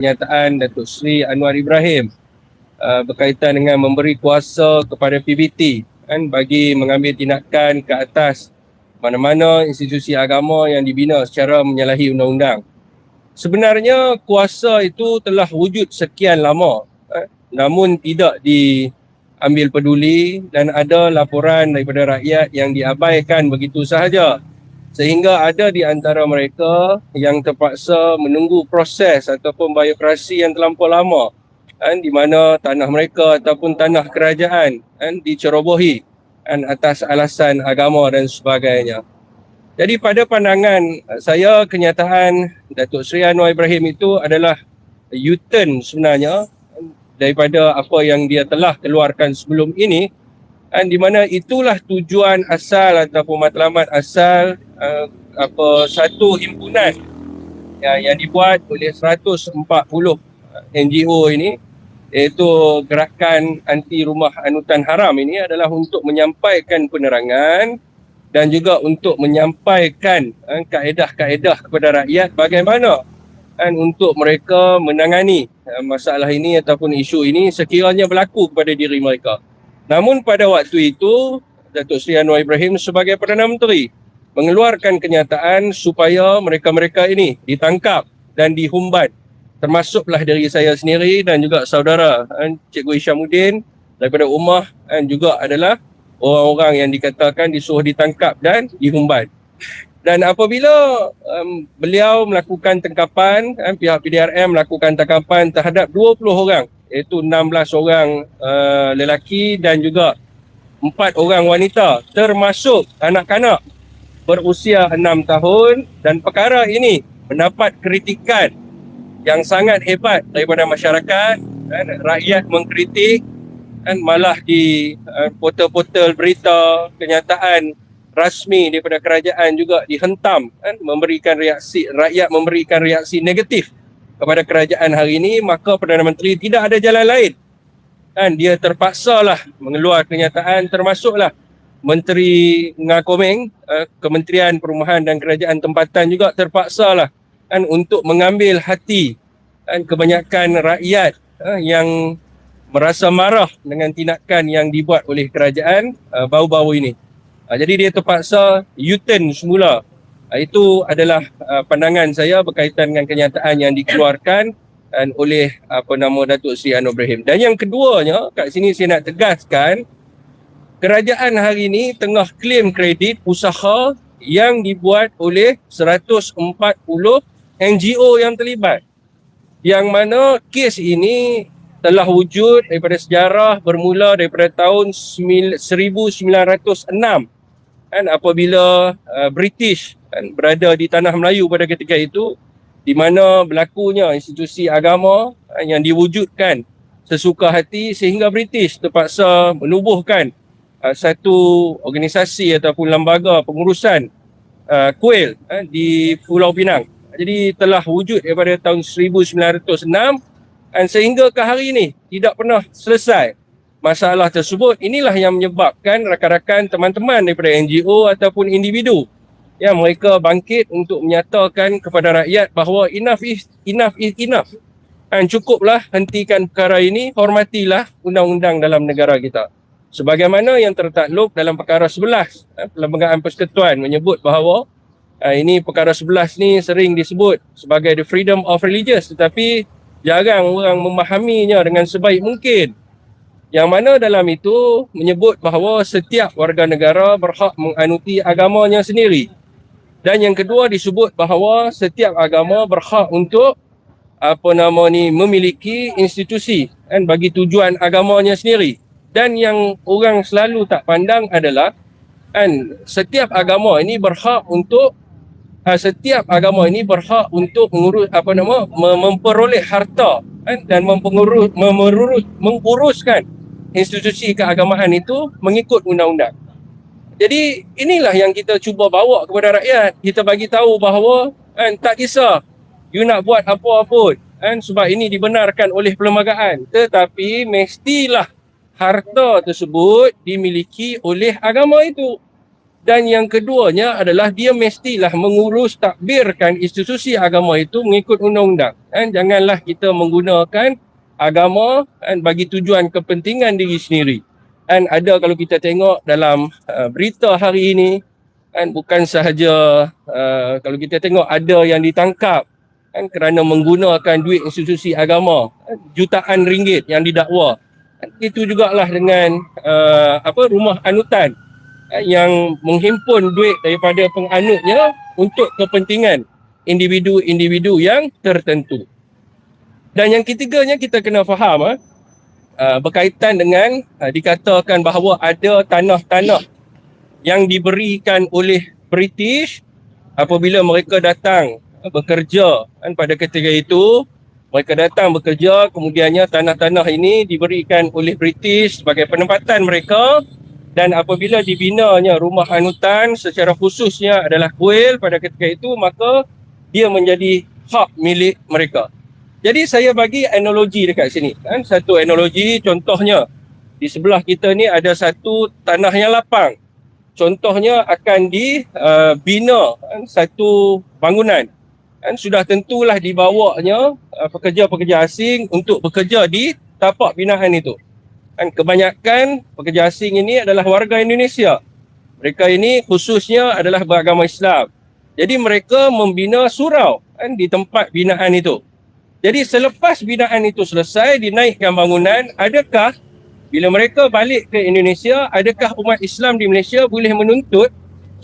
kenyataan Datuk Seri Anwar Ibrahim uh, berkaitan dengan memberi kuasa kepada PBT kan bagi mengambil tindakan ke atas mana-mana institusi agama yang dibina secara menyalahi undang-undang. Sebenarnya kuasa itu telah wujud sekian lama eh, namun tidak diambil peduli dan ada laporan daripada rakyat yang diabaikan begitu sahaja sehingga ada di antara mereka yang terpaksa menunggu proses ataupun biokrasi yang terlampau lama kan, di mana tanah mereka ataupun tanah kerajaan kan, dicerobohi kan, atas alasan agama dan sebagainya. Jadi pada pandangan saya kenyataan Datuk Seri Anwar Ibrahim itu adalah U-turn sebenarnya daripada apa yang dia telah keluarkan sebelum ini kan di mana itulah tujuan asal ataupun matlamat asal uh, apa satu himpunan yang, yang dibuat oleh 140 NGO ini iaitu gerakan anti rumah anutan haram ini adalah untuk menyampaikan penerangan dan juga untuk menyampaikan uh, kaedah-kaedah kepada rakyat bagaimana kan untuk mereka menangani uh, masalah ini ataupun isu ini sekiranya berlaku kepada diri mereka. Namun pada waktu itu Datuk Seri Anwar Ibrahim sebagai Perdana Menteri mengeluarkan kenyataan supaya mereka-mereka ini ditangkap dan dihumbat termasuklah dari saya sendiri dan juga saudara eh, Cikgu Isyamuddin daripada Ummah dan juga adalah orang-orang yang dikatakan disuruh ditangkap dan dihumbat. Dan apabila um, beliau melakukan tangkapan, um, pihak PDRM melakukan tangkapan terhadap 20 orang iaitu 16 orang uh, lelaki dan juga 4 orang wanita termasuk anak-anak berusia 6 tahun. Dan perkara ini mendapat kritikan yang sangat hebat daripada masyarakat dan rakyat mengkritik dan malah di uh, portal-portal berita kenyataan rasmi daripada kerajaan juga dihentam kan? Memberikan reaksi rakyat memberikan reaksi negatif kepada kerajaan hari ini maka Perdana Menteri tidak ada jalan lain dan dia terpaksalah mengeluarkan kenyataan termasuklah Menteri Ngakomeng uh, Kementerian Perumahan dan Kerajaan Tempatan juga terpaksalah kan untuk mengambil hati kan kebanyakan rakyat uh, yang merasa marah dengan tindakan yang dibuat oleh kerajaan uh, baru-baru ini. Uh, jadi dia terpaksa U-turn semula itu adalah uh, pandangan saya berkaitan dengan kenyataan yang dikeluarkan dan oleh apa nama Datuk Seri Anwar Ibrahim. Dan yang keduanya, kat sini saya nak tegaskan kerajaan hari ini tengah claim kredit usaha yang dibuat oleh 140 NGO yang terlibat. Yang mana kes ini telah wujud daripada sejarah bermula daripada tahun 1906 kan apabila uh, British kan, berada di tanah Melayu pada ketika itu di mana berlakunya institusi agama kan, yang diwujudkan sesuka hati sehingga British terpaksa menubuhkan uh, satu organisasi ataupun lembaga pengurusan uh, kuil uh, di Pulau Pinang. Jadi telah wujud daripada tahun 1906 dan sehingga ke hari ini tidak pernah selesai masalah tersebut. Inilah yang menyebabkan rakan-rakan teman-teman daripada NGO ataupun individu ya mereka bangkit untuk menyatakan kepada rakyat bahawa enough is enough is enough. Dan cukuplah hentikan perkara ini hormatilah undang-undang dalam negara kita. Sebagaimana yang tertakluk dalam perkara 11 eh, perlembagaan persekutuan menyebut bahawa eh, ini perkara 11 ni sering disebut sebagai the freedom of religious. Tetapi jarang orang memahaminya dengan sebaik mungkin. Yang mana dalam itu menyebut bahawa setiap warga negara berhak menganuti agamanya sendiri dan yang kedua disebut bahawa setiap agama berhak untuk apa nama ni memiliki institusi kan bagi tujuan agamanya sendiri. Dan yang orang selalu tak pandang adalah kan setiap agama ini berhak untuk uh, setiap agama ini berhak untuk mengurus apa nama memperoleh harta kan dan mempengurus memurus menguruskan institusi keagamaan itu mengikut undang-undang. Jadi inilah yang kita cuba bawa kepada rakyat. Kita bagi tahu bahawa kan tak kisah you nak buat apa pun kan sebab ini dibenarkan oleh perlembagaan tetapi mestilah harta tersebut dimiliki oleh agama itu. Dan yang keduanya adalah dia mestilah mengurus takbirkan institusi agama itu mengikut undang-undang. Kan? Janganlah kita menggunakan agama kan, bagi tujuan kepentingan diri sendiri. Dan ada kalau kita tengok dalam uh, berita hari ini, kan, bukan sahaja uh, kalau kita tengok ada yang ditangkap kan, kerana menggunakan duit institusi agama, kan, jutaan ringgit yang didakwa. Kan, itu jugalah dengan uh, apa rumah anutan Eh, yang menghimpun duit daripada penganutnya untuk kepentingan individu-individu yang tertentu. Dan yang ketiganya kita kena faham uh, berkaitan dengan uh, dikatakan bahawa ada tanah-tanah yang diberikan oleh British apabila mereka datang uh, bekerja kan pada ketika itu mereka datang bekerja kemudiannya tanah-tanah ini diberikan oleh British sebagai penempatan mereka dan apabila dibinanya rumah anutan secara khususnya adalah kuil pada ketika itu maka dia menjadi hak milik mereka. Jadi saya bagi analogi dekat sini kan satu analogi contohnya di sebelah kita ni ada satu tanah yang lapang. Contohnya akan dibina uh, kan, satu bangunan. Kan sudah tentulah dibawanya uh, pekerja-pekerja asing untuk bekerja di tapak binaan itu kan kebanyakan pekerja asing ini adalah warga Indonesia. Mereka ini khususnya adalah beragama Islam. Jadi mereka membina surau kan di tempat binaan itu. Jadi selepas binaan itu selesai dinaikkan bangunan, adakah bila mereka balik ke Indonesia, adakah umat Islam di Malaysia boleh menuntut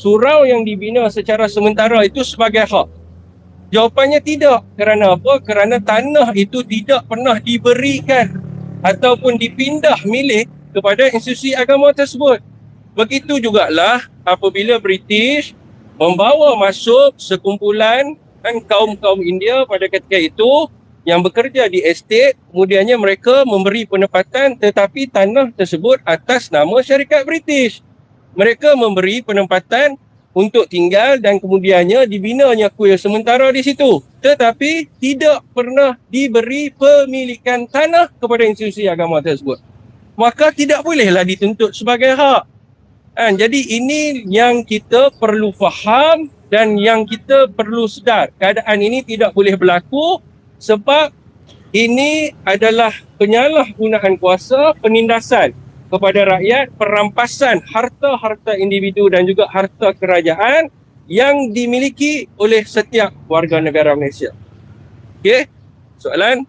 surau yang dibina secara sementara itu sebagai hak? Jawapannya tidak. Kerana apa? Kerana tanah itu tidak pernah diberikan ataupun dipindah milik kepada institusi agama tersebut. Begitu jugalah apabila British membawa masuk sekumpulan kaum-kaum India pada ketika itu yang bekerja di estate, kemudiannya mereka memberi penempatan tetapi tanah tersebut atas nama syarikat British. Mereka memberi penempatan untuk tinggal dan kemudiannya dibinanya kuil sementara di situ. Tetapi tidak pernah diberi pemilikan tanah kepada institusi agama tersebut. Maka tidak bolehlah dituntut sebagai hak. Dan jadi ini yang kita perlu faham dan yang kita perlu sedar. Keadaan ini tidak boleh berlaku sebab ini adalah penyalahgunaan kuasa penindasan kepada rakyat perampasan harta-harta individu dan juga harta kerajaan yang dimiliki oleh setiap warga negara Malaysia. Okey, soalan?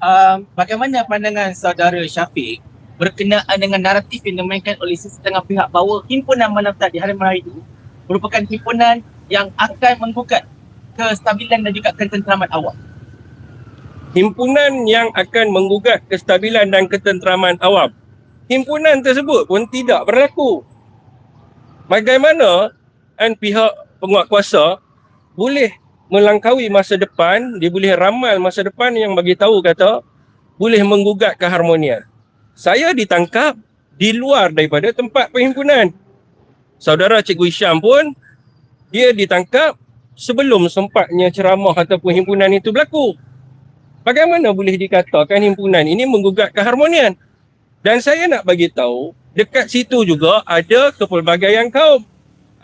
Uh, bagaimana pandangan saudara Syafiq berkenaan dengan naratif yang dimainkan oleh setengah pihak bahawa himpunan Manafta di hari Melayu itu merupakan himpunan yang akan menggugat kestabilan dan juga ketenteraman awam? Himpunan yang akan menggugat kestabilan dan ketenteraman awam himpunan tersebut pun tidak berlaku. Bagaimana kan pihak penguat kuasa boleh melangkaui masa depan, dia boleh ramal masa depan yang bagi tahu kata boleh menggugat keharmonian. Saya ditangkap di luar daripada tempat perhimpunan. Saudara Cikgu Isyam pun dia ditangkap sebelum sempatnya ceramah atau perhimpunan itu berlaku. Bagaimana boleh dikatakan himpunan ini menggugat keharmonian? Dan saya nak bagi tahu dekat situ juga ada kepelbagaian kaum.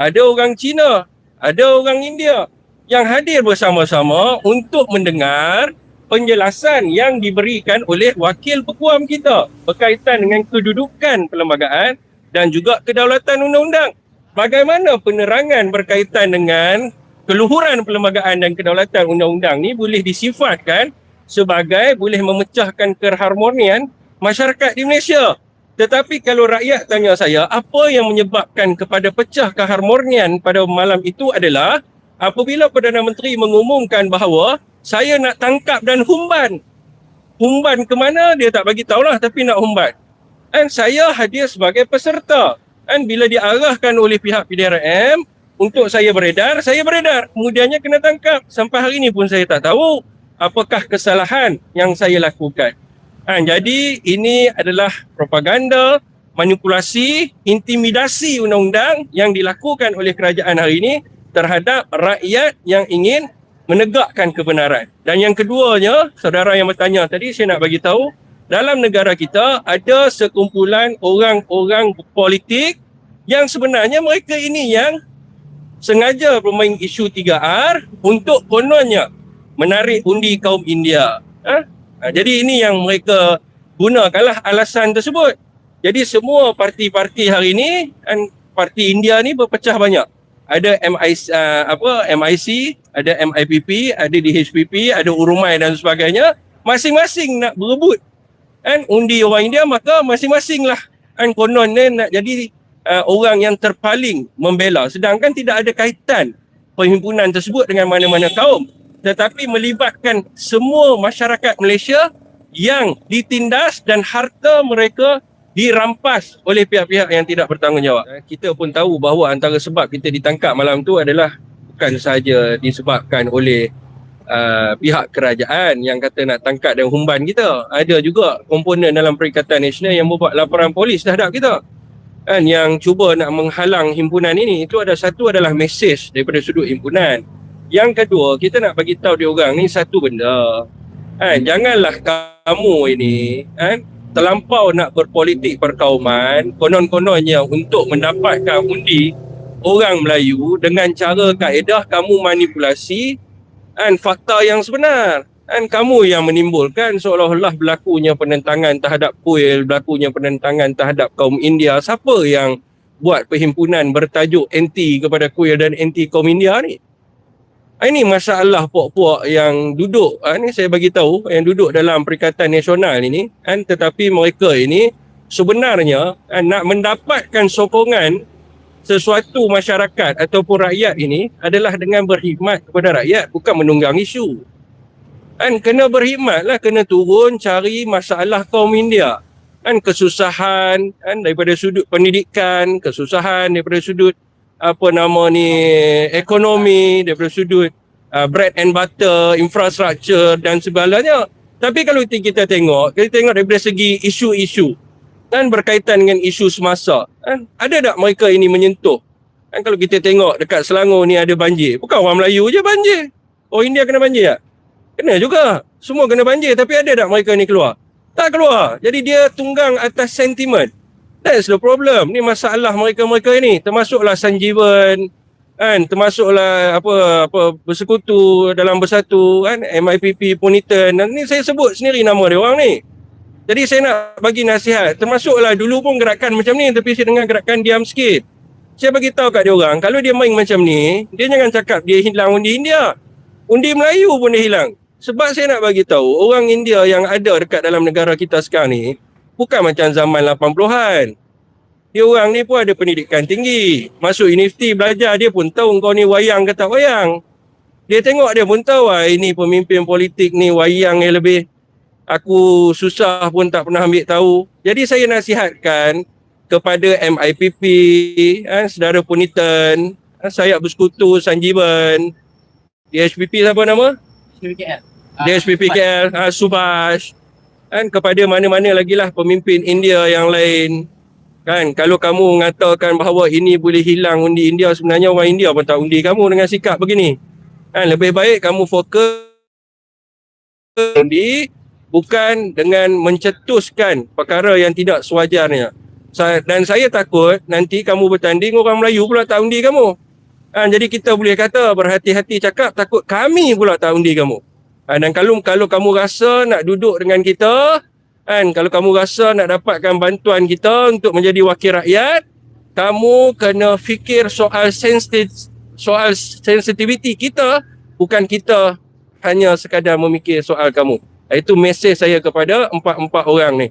Ada orang Cina, ada orang India yang hadir bersama-sama untuk mendengar penjelasan yang diberikan oleh wakil pekuam kita berkaitan dengan kedudukan perlembagaan dan juga kedaulatan undang-undang. Bagaimana penerangan berkaitan dengan keluhuran perlembagaan dan kedaulatan undang-undang ni boleh disifatkan sebagai boleh memecahkan keharmonian masyarakat di Malaysia. Tetapi kalau rakyat tanya saya, apa yang menyebabkan kepada pecah keharmonian pada malam itu adalah apabila Perdana Menteri mengumumkan bahawa saya nak tangkap dan humban. Humban ke mana dia tak bagi tahulah tapi nak humban. Dan saya hadir sebagai peserta. Dan bila diarahkan oleh pihak PDRM untuk saya beredar, saya beredar. Kemudiannya kena tangkap. Sampai hari ini pun saya tak tahu apakah kesalahan yang saya lakukan. Ha, jadi ini adalah propaganda, manipulasi, intimidasi undang-undang yang dilakukan oleh kerajaan hari ini terhadap rakyat yang ingin menegakkan kebenaran. Dan yang keduanya, saudara yang bertanya tadi saya nak bagi tahu, dalam negara kita ada sekumpulan orang-orang politik Yang sebenarnya mereka ini yang sengaja bermain isu 3R untuk kononnya menarik undi kaum India. Ha? Ha, jadi ini yang mereka gunakanlah alasan tersebut. Jadi semua parti-parti hari ini kan parti India ni berpecah banyak. Ada MIC uh, apa MIC, ada MIPP, ada DHPP, ada Urumai dan sebagainya. Masing-masing nak berebut kan undi orang India maka masing-masing lah kan konon ni nak jadi uh, orang yang terpaling membela sedangkan tidak ada kaitan perhimpunan tersebut dengan mana-mana kaum tetapi melibatkan semua masyarakat Malaysia yang ditindas dan harta mereka dirampas oleh pihak-pihak yang tidak bertanggungjawab. Kita pun tahu bahawa antara sebab kita ditangkap malam tu adalah bukan sahaja disebabkan oleh uh, pihak kerajaan yang kata nak tangkap dan humban kita. Ada juga komponen dalam Perikatan Nasional yang membuat laporan polis terhadap kita. Kan yang cuba nak menghalang himpunan ini itu ada satu adalah mesej daripada sudut himpunan. Yang kedua, kita nak bagi tahu dia orang ni satu benda. Kan janganlah kamu ini kan terlampau nak berpolitik perkauman, konon-kononnya untuk mendapatkan undi orang Melayu dengan cara kaedah kamu manipulasi kan fakta yang sebenar. Kan kamu yang menimbulkan seolah-olah berlakunya penentangan terhadap kuil berlakunya penentangan terhadap kaum India. Siapa yang buat perhimpunan bertajuk anti kepada kuil dan anti kaum India ni ini masalah puak-puak yang duduk ha, ni saya bagi tahu yang duduk dalam Perikatan Nasional ini kan tetapi mereka ini sebenarnya kan, nak mendapatkan sokongan sesuatu masyarakat ataupun rakyat ini adalah dengan berkhidmat kepada rakyat bukan menunggang isu. Kan kena berkhidmatlah kena turun cari masalah kaum India. Kan kesusahan kan daripada sudut pendidikan, kesusahan daripada sudut apa nama ni ekonomi daripada sudut uh, bread and butter, infrastruktur dan segalanya. Tapi kalau kita tengok, kita tengok daripada segi isu-isu kan berkaitan dengan isu semasa kan ada tak mereka ini menyentuh? Kan kalau kita tengok dekat Selangor ni ada banjir. Bukan orang Melayu je banjir. Orang India kena banjir tak? kena juga. Semua kena banjir tapi ada tak mereka ni keluar? Tak keluar. Jadi dia tunggang atas sentimen that's the problem. Ni masalah mereka-mereka ini termasuklah Sanjeevan kan? Termasuklah apa apa bersekutu dalam bersatu kan? MIPP Punitan dan ni saya sebut sendiri nama dia orang ni. Jadi saya nak bagi nasihat, termasuklah dulu pun gerakan macam ni tapi saya dengar gerakan diam sikit. Saya bagi tahu kat dia orang, kalau dia main macam ni, dia jangan cakap dia hilang undi India. Undi Melayu pun dia hilang. Sebab saya nak bagi tahu, orang India yang ada dekat dalam negara kita sekarang ni bukan macam zaman 80-an. Dia orang ni pun ada pendidikan tinggi. Masuk universiti belajar dia pun tahu kau ni wayang ke tak wayang. Dia tengok dia pun tahu ah ini pemimpin politik ni wayang yang lebih aku susah pun tak pernah ambil tahu. Jadi saya nasihatkan kepada MIPP, eh, saudara Punitan, eh, saya bersekutu Sanjeevan, DHPP siapa nama? KL. DHPP KL, ah, Subhash, kan kepada mana-mana lagi lah pemimpin India yang lain. Kan kalau kamu mengatakan bahawa ini boleh hilang undi India sebenarnya orang India pun tak undi kamu dengan sikap begini. Kan lebih baik kamu fokus undi bukan dengan mencetuskan perkara yang tidak sewajarnya. Dan saya takut nanti kamu bertanding orang Melayu pula tak undi kamu. Ha, jadi kita boleh kata berhati-hati cakap takut kami pula tak undi kamu. Ha, dan kalau kalau kamu rasa nak duduk dengan kita, kan kalau kamu rasa nak dapatkan bantuan kita untuk menjadi wakil rakyat, kamu kena fikir soal sensitif soal sensitiviti kita bukan kita hanya sekadar memikir soal kamu. Itu mesej saya kepada empat-empat orang ni.